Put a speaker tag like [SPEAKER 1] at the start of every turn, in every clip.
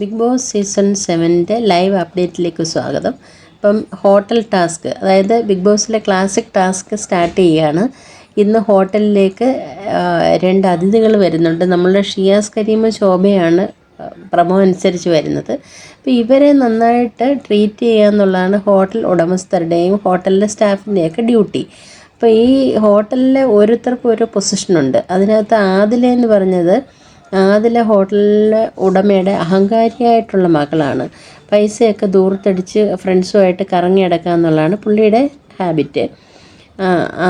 [SPEAKER 1] Big boss season സെവന്റെ live അപ്ഡേറ്റിലേക്ക് സ്വാഗതം. ഇപ്പം ഹോട്ടൽ ടാസ്ക് അതായത് ബിഗ് ബോസിലെ ക്ലാസിക് ടാസ്ക് സ്റ്റാർട്ട് ചെയ്യുകയാണ്. ഇന്ന് ഹോട്ടലിലേക്ക് രണ്ട് അതിഥികൾ വരുന്നുണ്ട്. നമ്മളുടെ ഷിയാസ് കരീമ ശോഭയാണ് പ്രമോ അനുസരിച്ച് വരുന്നത്. അപ്പോൾ ഇവരെ നന്നായിട്ട് ട്രീറ്റ് ചെയ്യുക എന്നുള്ളതാണ് ഹോട്ടൽ ഉടമസ്ഥരുടെയും ഹോട്ടലിലെ സ്റ്റാഫിന്റെയൊക്കെ ഡ്യൂട്ടി. അപ്പോൾ ഈ ഹോട്ടലിലെ ഓരോരുത്തർക്കും ഓരോ പൊസിഷനുണ്ട്. അതിനകത്ത് ആദില എന്ന് പറഞ്ഞത് ആദില ഹോട്ടലിലെ ഉടമയുടെ അഹങ്കാരിയായിട്ടുള്ള മകളാണ്. പൈസയൊക്കെ ദൂരത്തടിച്ച് ഫ്രണ്ട്സുമായിട്ട് കറങ്ങി നടക്കുക എന്നുള്ളതാണ് പുള്ളിയുടെ ഹാബിറ്റ്.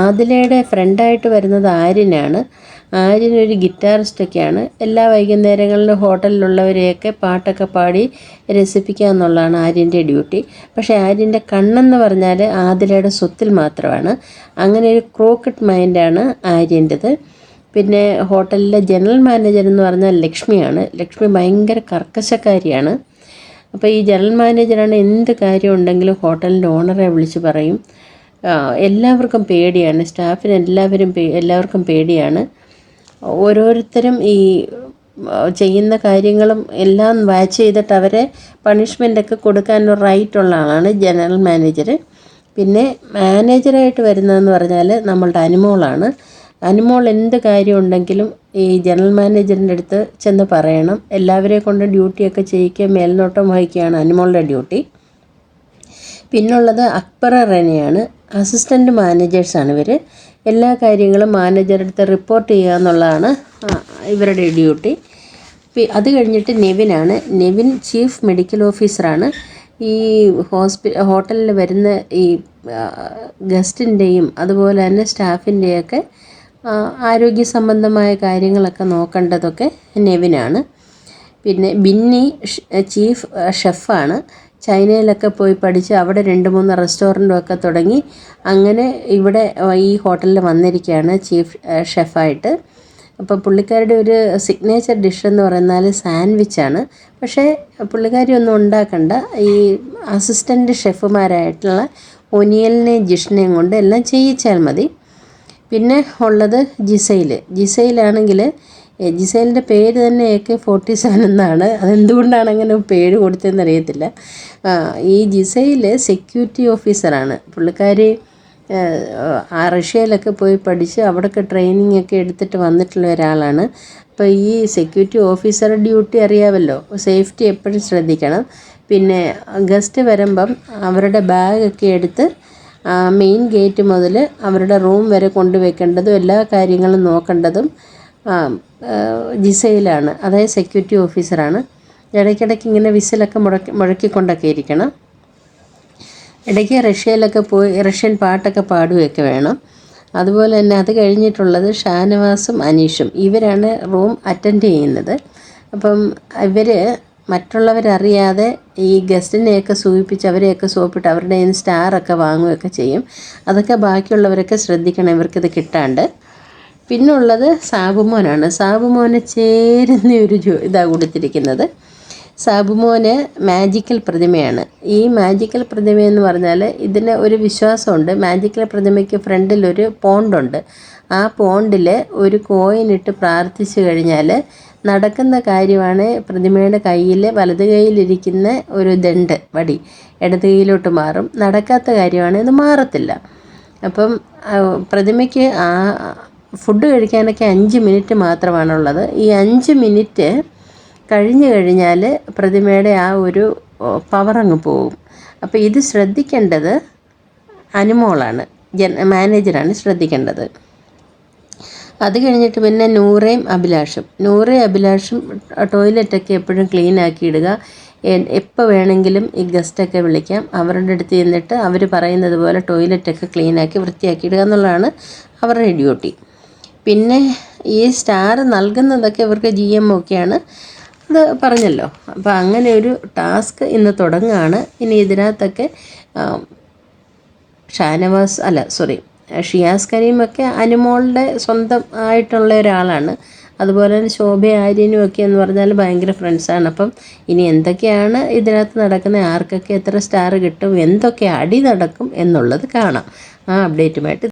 [SPEAKER 1] ആദിലയുടെ ഫ്രണ്ടായിട്ട് വരുന്നത് ആര്യനാണ്. ആര്യൻ ഒരു ഗിറ്റാറിസ്റ്റൊക്കെയാണ് എല്ലാ വൈകുന്നേരങ്ങളിലും ഹോട്ടലിലുള്ളവരെയൊക്കെ പാട്ടൊക്കെ പാടി രസിപ്പിക്കുക എന്നുള്ളതാണ് ആര്യന്റെ ഡ്യൂട്ടി. പക്ഷേ ആര്യന്റെ കണ്ണെന്ന് പറഞ്ഞാൽ ആദിലയുടെ സ്വത്തിൽ മാത്രമാണ്. അങ്ങനെ ഒരു ക്രോക്കറ്റ് മൈൻഡാണ് ആര്യന്റെത് പിന്നെ ഹോട്ടലിലെ ജനറൽ മാനേജർ എന്ന് പറഞ്ഞാൽ ലക്ഷ്മിയാണ്. ലക്ഷ്മി ഭയങ്കര കർക്കശക്കാരിയാണ്. അപ്പോൾ ഈ ജനറൽ മാനേജറാണ് എന്ത് കാര്യം ഉണ്ടെങ്കിലും ഹോട്ടലിന്റെ ഓണറെ വിളിച്ച് പറയും. എല്ലാവർക്കും പേടിയാണ്. സ്റ്റാഫിന് എല്ലാവരും എല്ലാവർക്കും പേടിയാണ്. ഓരോരുത്തരും ഈ ചെയ്യുന്ന കാര്യങ്ങളും എല്ലാം വാച്ച് ചെയ്തിട്ട് അവരെ പണിഷ്മെന്റൊക്കെ കൊടുക്കാനുള്ള റൈറ്റ് ഉള്ള ആളാണ് ജനറൽ മാനേജർ പിന്നെ മാനേജറായിട്ട് വരുന്നതെന്ന് പറഞ്ഞാൽ നമ്മളുടെ അനുമോളാണ്. അനുമോൾ എന്ത് കാര്യം ഉണ്ടെങ്കിലും ഈ ജനറൽ മാനേജറിന്റെ അടുത്ത് ചെന്ന് പറയണം. എല്ലാവരെയും കൊണ്ട് ഡ്യൂട്ടിയൊക്കെ ചെയ്യിക്കുക മേൽനോട്ടം വഹിക്കുകയാണ് അനുമോളുടെ ഡ്യൂട്ടി. പിന്നുള്ളത് അക്ബർ റെനയാണ്. അസിസ്റ്റന്റ് മാനേജേഴ്സാണ് ഇവർ എല്ലാ കാര്യങ്ങളും മാനേജറുടെ അടുത്ത് റിപ്പോർട്ട് ചെയ്യുക എന്നുള്ളതാണ് ഇവരുടെ ഡ്യൂട്ടി. അത് കഴിഞ്ഞിട്ട് നെവിനാണ്. നെവിൻ ചീഫ് മെഡിക്കൽ ഓഫീസറാണ്. ഈ ഹോസ്പി ഹോട്ടലിൽ വരുന്ന ഈ ഗസ്റ്റിന്റെയും അതുപോലെ തന്നെ സ്റ്റാഫിന്റെയൊക്കെ ആരോഗ്യ സംബന്ധമായ കാര്യങ്ങളൊക്കെ നോക്കേണ്ടതൊക്കെ നെവിനാണ്. പിന്നെ ബിന്നി ചീഫ് ഷെഫാണ്. ചൈനയിലൊക്കെ പോയി പഠിച്ച് അവിടെ രണ്ട് മൂന്ന് റെസ്റ്റോറന്റും ഒക്കെ തുടങ്ങി അങ്ങനെ ഇവിടെ ഈ ഹോട്ടലിൽ വന്നിരിക്കുകയാണ് ചീഫ് ഷെഫായിട്ട്. അപ്പോൾ പുള്ളിക്കാരുടെ ഒരു സിഗ്നേച്ചർ ഡിഷ് എന്ന് പറയുന്നാൽ സാൻഡ്വിച്ചാണ്. പക്ഷേ പുള്ളിക്കാരി ഒന്നും ഉണ്ടാക്കണ്ട. ഈ അസിസ്റ്റന്റ് ഷെഫുമാരായിട്ടുള്ള ഒനിയലിനെയും ജിഷ്ണയും കൊണ്ട് എല്ലാം ചെയ്യിച്ചാൽ മതി. പിന്നെ ഉള്ളത് ജിസൈൽ ജിസൈലാണെങ്കിൽ ജിസൈലിന്റെ പേര് തന്നെ എ കെ ഫോർട്ടി സെവൻ എന്നാണ്. അതെന്തുകൊണ്ടാണ് അങ്ങനെ പേര് കൊടുത്തതെന്ന് അറിയത്തില്ല. ഈ ജിസൈൽ സെക്യൂരിറ്റി ഓഫീസറാണ്. പുള്ളിക്കാരി റഷ്യയിലൊക്കെ പോയി പഠിച്ച് അവിടെയൊക്കെ ട്രെയിനിങ് ഒക്കെ എടുത്തിട്ട് വന്നിട്ടുള്ള ഒരാളാണ്. അപ്പോൾ ഈ സെക്യൂരിറ്റി ഓഫീസർ ഡ്യൂട്ടി അറിയാമല്ലോ. സേഫ്റ്റി എപ്പോഴും ശ്രദ്ധിക്കണം. പിന്നെ ഗസ്റ്റ് വരുമ്പം അവരുടെ ബാഗൊക്കെ എടുത്ത് മെയിൻ ഗേറ്റ് മുതൽ അവരുടെ റൂം വരെ കൊണ്ടുവയ്ക്കേണ്ടതും എല്ലാ കാര്യങ്ങളും നോക്കേണ്ടതും ജിസയിലാണ്. അതായത് സെക്യൂരിറ്റി ഓഫീസറാണ് ഇടയ്ക്കിടയ്ക്ക് ഇങ്ങനെ വിസിലൊക്കെ മുടക്കി മുഴക്കിക്കൊണ്ടൊക്കെ ഇരിക്കണം. ഇടയ്ക്ക് റഷ്യയിലൊക്കെ പോയി റഷ്യൻ പാട്ടൊക്കെ പാടുകയൊക്കെ വേണം. അതുപോലെ തന്നെ അത് കഴിഞ്ഞിട്ടുള്ളത് ഷാനവാസും അനീഷും. ഇവരാണ് റൂം അറ്റൻഡ് ചെയ്യുന്നത്. അപ്പം ഇവർ മറ്റുള്ളവരറിയാതെ ഈ ഗസ്റ്റിനെയൊക്കെ സൂചിപ്പിച്ച് അവരെയൊക്കെ സോപ്പിട്ട് അവരുടെ നിന്ന് സ്റ്റാറൊക്കെ വാങ്ങുകയൊക്കെ ചെയ്യും. അതൊക്കെ ബാക്കിയുള്ളവരൊക്കെ ശ്രദ്ധിക്കണം ഇവർക്കിത് കിട്ടാണ്ട്. പിന്നുള്ളത് സാബുമോനാണ്. സാബുമോനെ ചേരുന്ന ഒരു ഇതാണ് കൊടുത്തിരിക്കുന്നത്. സാബുമോന് മാജിക്കൽ പ്രതിമയാണ്. ഈ മാജിക്കൽ പ്രതിമ എന്ന് പറഞ്ഞാൽ ഇതിന് ഒരു വിശ്വാസമുണ്ട്. മാജിക്കൽ പ്രതിമയ്ക്ക് ഫ്രണ്ടിൽ ഒരു പോണ്ടുണ്ട് ആ പോണ്ടിൽ ഒരു കോയിൻ ഇട്ട് പ്രാർത്ഥിച്ചു കഴിഞ്ഞാൽ നടക്കുന്ന കാര്യമാണ് പ്രതിമയുടെ കയ്യിൽ വലത് കൈയിലിരിക്കുന്ന ഒരു ദണ്ട് വടി ഇടത് കൈയിലോട്ട് മാറും. നടക്കാത്ത കാര്യമാണ് ഇത് മാറത്തില്ല. അപ്പം പ്രതിമയ്ക്ക് ആ ഫുഡ് കഴിക്കാനൊക്കെ അഞ്ച് മിനിറ്റ് മാത്രമാണുള്ളത്. ഈ അഞ്ച് മിനിറ്റ് കഴിഞ്ഞു കഴിഞ്ഞാൽ പ്രതിമയുടെ ആ ഒരു പവർ അങ്ങ് പോകും അപ്പോൾ ഇത് ശ്രദ്ധിക്കേണ്ടത് അനുമോളാണ്. ജൻ മാനേജറാണ് ശ്രദ്ധിക്കേണ്ടത്. അത് കഴിഞ്ഞിട്ട് പിന്നെ നൂറേയും അഭിലാഷും. നൂറേ അഭിലാഷും ടോയ്ലറ്റൊക്കെ എപ്പോഴും ക്ലീൻ ആക്കി ഇടുക എപ്പോൾ വേണമെങ്കിലും ഈ ഗസ്റ്റൊക്കെ വിളിക്കാം. അവരുടെ അടുത്ത് ചെന്നിട്ട് അവർ പറയുന്നത് പോലെ ടോയ്ലറ്റൊക്കെ ക്ലീൻ ആക്കി വൃത്തിയാക്കി ഇടുക എന്നുള്ളതാണ് അവരുടെ ഡ്യൂട്ടി. പിന്നെ ഈ സ്റ്റാർ നൽകുന്നതൊക്കെ ഇവർക്ക് ജി എം ഒക്കെയാണ്. അത് പറഞ്ഞല്ലോ. അപ്പോൾ അങ്ങനെ ഒരു ടാസ്ക് ഇന്ന് തുടങ്ങുകയാണ് ഇനി ഇതിനകത്തൊക്കെ ഷാനവാസ് അല്ല സോറി ഷിയാസ് കരീമൊക്കെ അനുമോളുടെ സ്വന്തം ആയിട്ടുള്ള ഒരാളാണ്. അതുപോലെ തന്നെ ശോഭ ആര്യനും ഒക്കെ എന്ന് പറഞ്ഞാൽ ഭയങ്കര ഫ്രണ്ട്സാണ് അപ്പം ഇനി എന്തൊക്കെയാണ് ഇതിനകത്ത് നടക്കുന്ന ആർക്കൊക്കെ എത്ര സ്റ്റാർ കിട്ടും എന്തൊക്കെ അടി നടക്കും എന്നുള്ളത് കാണാം. ആ അപ്ഡേറ്റുമായിട്ട്